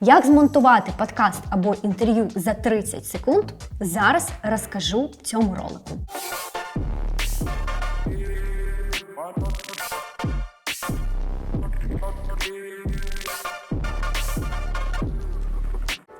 Як змонтувати подкаст або інтерв'ю за 30 секунд, зараз розкажу в цьому ролику.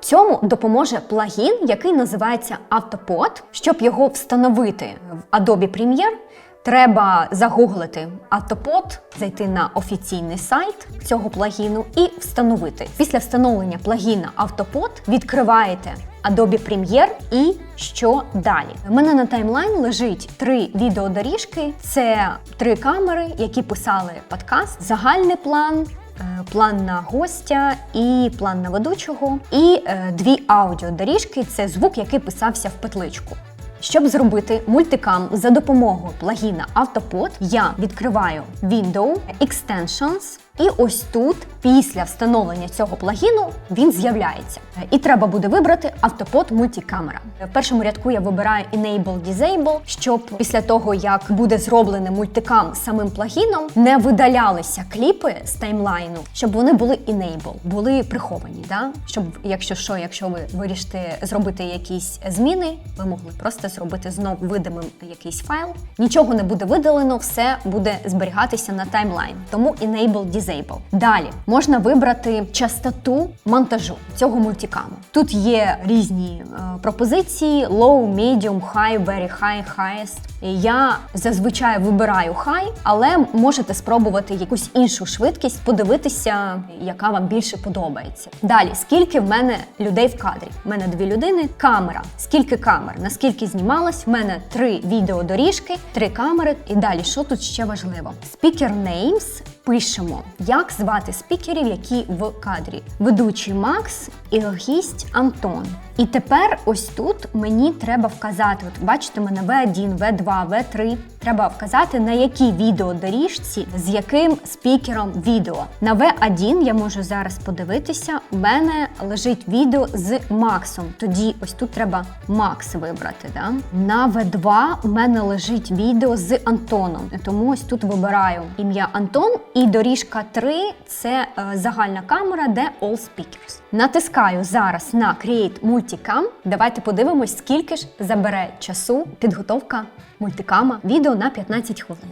Цьому допоможе плагін, який називається Autopod. Щоб його встановити в Adobe Premiere, треба загуглити Autopod, зайти на офіційний сайт цього плагіну і встановити. Після встановлення плагіна Autopod відкриваєте Adobe Premiere і що далі? У мене на таймлайн лежить три відеодоріжки. Це три камери, які писали подкаст, загальний план. е, План на гостя і план на ведучого, і е, дві аудіодоріжки це звук, який писався в петличку. Щоб зробити мультикам за допомогою плагіна Autopod, я відкриваю Window, Extensions, і ось тут, після встановлення цього плагіну, він з'являється. І треба буде вибрати Autopod мультикамера. В першому рядку я вибираю Enable Disable, щоб після того, як буде зроблений мультикам самим плагіном, не видалялися кліпи з таймлайну, щоб вони були Enable, були приховані. Да? Щоб, якщо що, якщо ви вирішите зробити якісь зміни, ви могли просто зробити знов видимим якийсь файл. Нічого не буде видалено, все буде зберігатися на таймлайн. Тому Enable Disable. Далі можна вибрати частоту монтажу цього мультикаму. Тут є різні е, пропозиції: low, medium, high, very high, highest. Я зазвичай вибираю high, але можете спробувати якусь іншу швидкість, подивитися, яка вам більше подобається. Далі, скільки в мене людей в кадрі? У мене дві людини. Камера. Скільки камер? Наскільки знімалась? В мене три відеодоріжки, три камери. І далі, що тут ще важливо? Speaker names пишемо, як звати спікерів, які в кадрі. Ведучий Макс і гість Антон. І тепер ось тут мені треба вказати. От бачите, мене в мене V1, V2, V3. Треба вказати, на якій відеодоріжці з яким спікером відео. На V1 я можу зараз подивитися. У мене лежить відео з Максом. Тоді ось тут треба Макс вибрати. Да? На V2 у мене лежить відео з Антоном. Тому ось тут вибираю ім'я Антон. І доріжка 3 це е, загальна камера, де All Speakers. Натискаю зараз на Create Multicam. Давайте подивимось, скільки ж забере часу підготовка мультикама відео на 15 хвилин.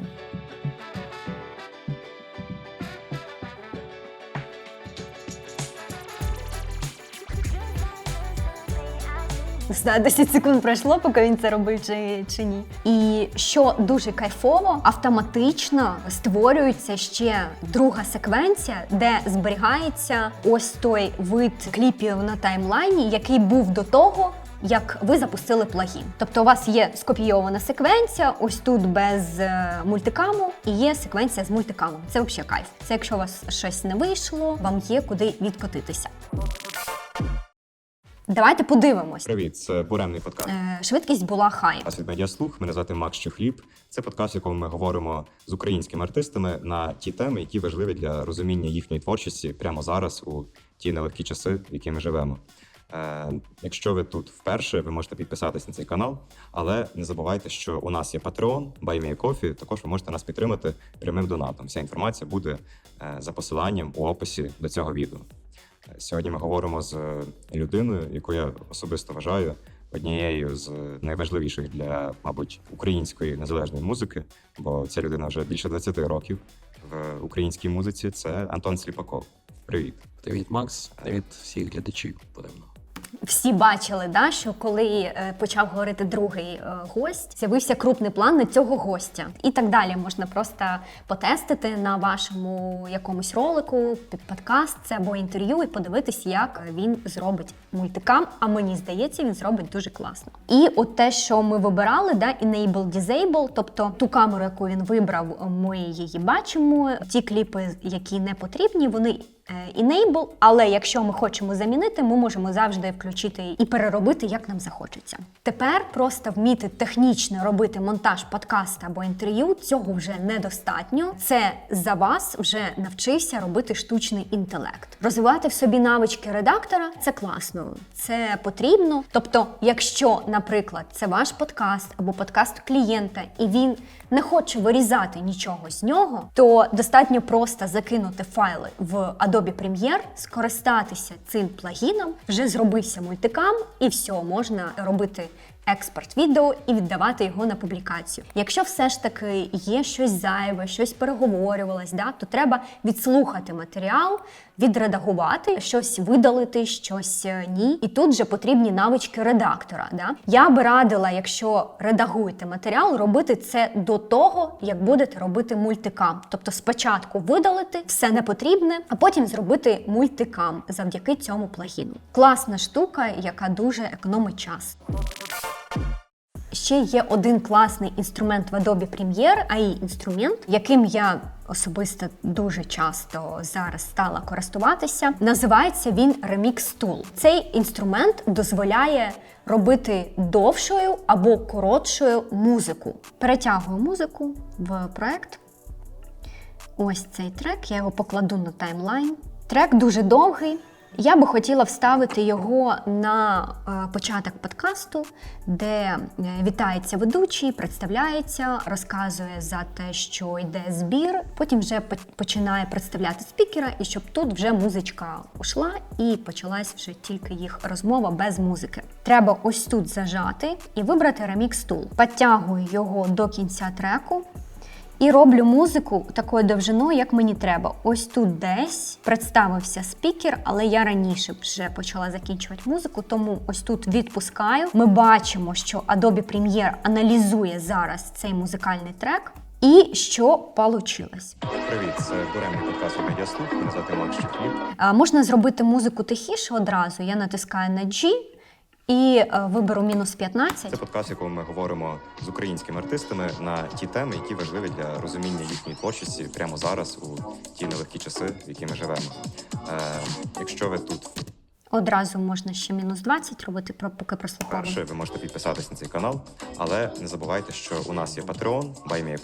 Знаю, 10 секунд пройшло, поки він це робив чи, чи ні. І що дуже кайфово, автоматично створюється ще друга секвенція, де зберігається ось той вид кліпів на таймлайні, який був до того. Як ви запустили плагін. Тобто у вас є скопійована секвенція, ось тут без е, мультикаму, і є секвенція з мультикамом. Це взагалі кайф. Це якщо у вас щось не вийшло, вам є куди відкотитися. Давайте подивимось. Привіт, це буремний подкаст. Е, Швидкість була хай. Подкаст від Медіаслух. Мене звати Макс Чухліб. Це подкаст, в якому ми говоримо з українськими артистами на ті теми, які важливі для розуміння їхньої творчості прямо зараз, у ті нелегкі часи, в які ми живемо. Е, якщо ви тут вперше, ви можете підписатись на цей канал, але не забувайте, що у нас є Patreon, BuyMeACoffee, Також ви можете нас підтримати прямим донатом. Вся інформація буде е, за посиланням у описі до цього відео. Е, Сьогодні ми говоримо з людиною, яку я особисто вважаю однією з найважливіших для, мабуть, української незалежної музики, бо ця людина вже більше 20 років в українській музиці. Це Антон Сліпаков. Привіт. Привіт, Макс. Привіт всіх глядачів, напевно. Всі бачили, да, що коли е, почав говорити другий е, гость, з'явився крупний план на цього гостя. І так далі можна просто потестити на вашому якомусь ролику, під подкаст це або інтерв'ю, і подивитись, як він зробить мультикам. А мені здається, він зробить дуже класно. І от те, що ми вибирали, да, Enable Disable, тобто ту камеру, яку він вибрав, ми її бачимо. Ті кліпи, які не потрібні, вони Enable, але якщо ми хочемо замінити, ми можемо завжди включити і переробити, як нам захочеться. Тепер просто вміти технічно робити монтаж подкаста або інтерв'ю, цього вже недостатньо. Це за вас вже навчився робити штучний інтелект. Розвивати в собі навички редактора це класно, це потрібно. Тобто, якщо, наприклад, це ваш подкаст або подкаст клієнта, і він не хоче вирізати нічого з нього, то достатньо просто закинути файли в Adobe Adobe Premiere, скористатися цим плагіном, вже зробився мультикам, і все, можна робити експорт відео і віддавати його на публікацію. Якщо все ж таки є щось зайве, щось переговорювалось, да, то треба відслухати матеріал, відредагувати, щось видалити, щось е, ні. І тут же потрібні навички редактора. Да? Я би радила, якщо редагуєте матеріал, робити це до того, як будете робити мультикам. Тобто спочатку видалити все непотрібне, а потім зробити мультикам завдяки цьому плагіну. Класна штука, яка дуже економить час. Ще є один класний інструмент в Adobe Premiere, AI інструмент, яким я особисто дуже часто зараз стала користуватися. Називається він Remix Tool. Цей інструмент дозволяє робити довшою або коротшою музику. Перетягую музику в проект. Ось цей трек, я його покладу на таймлайн. Трек дуже довгий. Я би хотіла вставити його на е, початок подкасту, де е, вітається ведучий, представляється, розказує за те, що йде збір. Потім вже починає представляти спікера, і щоб тут вже музичка ушла і почалась вже тільки їх розмова без музики. Треба ось тут зажати і вибрати ремікс тул. Підтягую його до кінця треку. І роблю музику такою довжиною, як мені треба. Ось тут десь представився спікер, але я раніше вже почала закінчувати музику, тому ось тут відпускаю. Ми бачимо, що Adobe Premiere аналізує зараз цей музикальний трек. І що получилось? Привіт, це буремний подкаст Медіаслух. Мене звати Макс Чухліб. А, Можна зробити музику тихіше одразу. Я натискаю на G і вибору виберу мінус 15. Це подкаст, якому ми говоримо з українськими артистами на ті теми, які важливі для розуміння їхньої творчості прямо зараз, у ті нелегкі часи, в які ми живемо. Е, якщо ви тут Одразу можна ще мінус 20 робити, поки прослуховуємо. вперше, ви можете підписатись на цей канал, але не забувайте, що у нас є Patreon,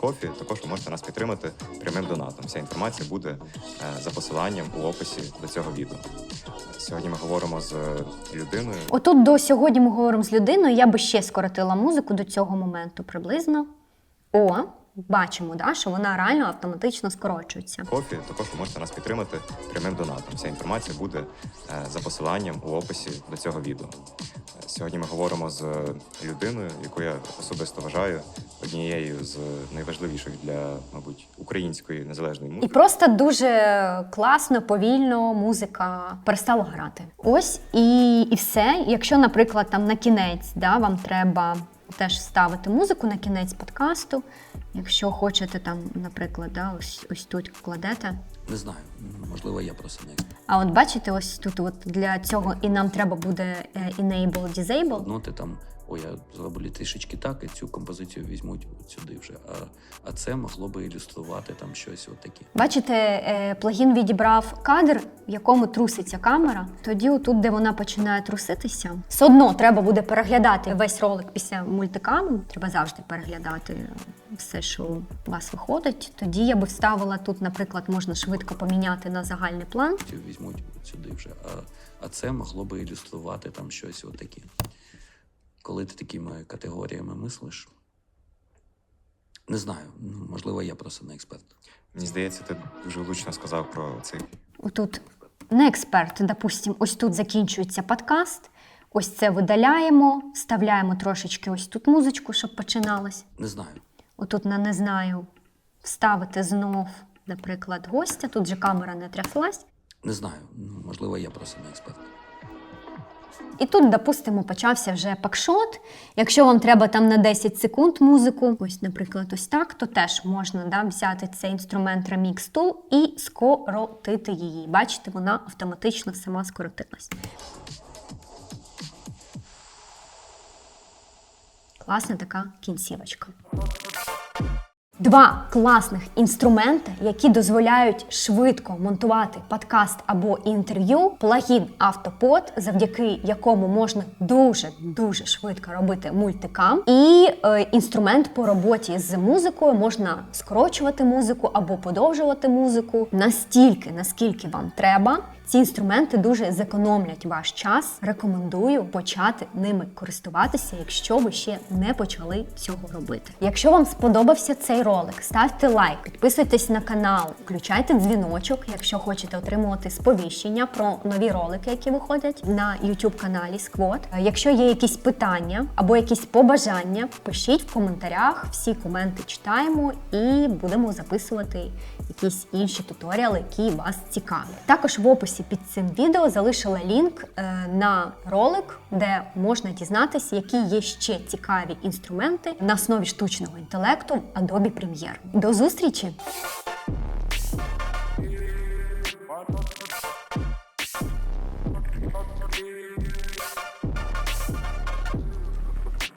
Coffee, Також ви можете нас підтримати прямим донатом. Вся інформація буде е, за посиланням у описі до цього відео. Сьогодні ми говоримо з людиною. Отут до сьогодні ми говоримо з людиною. Я би ще скоротила музику до цього моменту приблизно. О, бачимо, да, що вона реально автоматично скорочується. Кофі, також ви можете нас підтримати прямим донатом. Вся інформація буде е, за посиланням у описі до цього відео. Сьогодні ми говоримо з людиною, яку я особисто вважаю однією з найважливіших для, мабуть, української незалежної І просто дуже класно, повільно музика перестала грати. Ось і, і все. Якщо, наприклад, там на кінець да, вам треба теж ставити музику на кінець подкасту. Якщо хочете там, наприклад, да, ось, ось тут кладете. Не знаю, можливо, я просто не. А от бачите, ось тут от для цього і нам треба буде е, enable disable. ти там, ой, я зроблю трішечки так, і цю композицію візьмуть сюди вже. А, а це могло би ілюструвати там щось от таке. Бачите, е, плагін відібрав кадр, в якому труситься камера. Тоді, отут, де вона починає труситися, все одно треба буде переглядати весь ролик після мультикаму. Треба завжди переглядати все, що у вас виходить. Тоді я би вставила тут, наприклад, можна швидко поміняти на загальний план. Візьмуть сюди вже. А, а це могло би ілюструвати там щось от таке. Коли ти такими категоріями мислиш, не знаю, ну, можливо, я просто не експерт. Мені здається, ти дуже влучно сказав про цей Отут не експерт, допустим, ось тут закінчується подкаст. Ось це видаляємо, вставляємо трошечки ось тут музичку, щоб починалось. Не знаю. Отут на не знаю вставити знов, наприклад, гостя. Тут же камера не тряслась. Не знаю. Ну, можливо, я просто не експерт. І тут, допустимо, почався вже пакшот. Якщо вам треба там на 10 секунд музику, ось, наприклад, ось так, то теж можна да, взяти цей інструмент Remix Tool і скоротити її. Бачите, вона автоматично сама скоротилась. Класна така кінцівочка. Два класних інструменти, які дозволяють швидко монтувати подкаст або інтерв'ю, плагін Автопод, завдяки якому можна дуже дуже швидко робити мультикам, і е, інструмент по роботі з музикою. Можна скорочувати музику або подовжувати музику настільки, наскільки вам треба. Ці інструменти дуже зекономлять ваш час. Рекомендую почати ними користуватися, якщо ви ще не почали цього робити. Якщо вам сподобався цей ролик, ставте лайк, підписуйтесь на канал, включайте дзвіночок, якщо хочете отримувати сповіщення про нові ролики, які виходять на YouTube каналі. Е, Якщо є якісь питання або якісь побажання, пишіть в коментарях. Всі коменти читаємо і будемо записувати якісь інші туторіали, які вас цікавлять. Також в описі під цим відео залишила лінк е, на ролик, де можна дізнатися, які є ще цікаві інструменти на основі штучного інтелекту в Adobe Premiere. До зустрічі!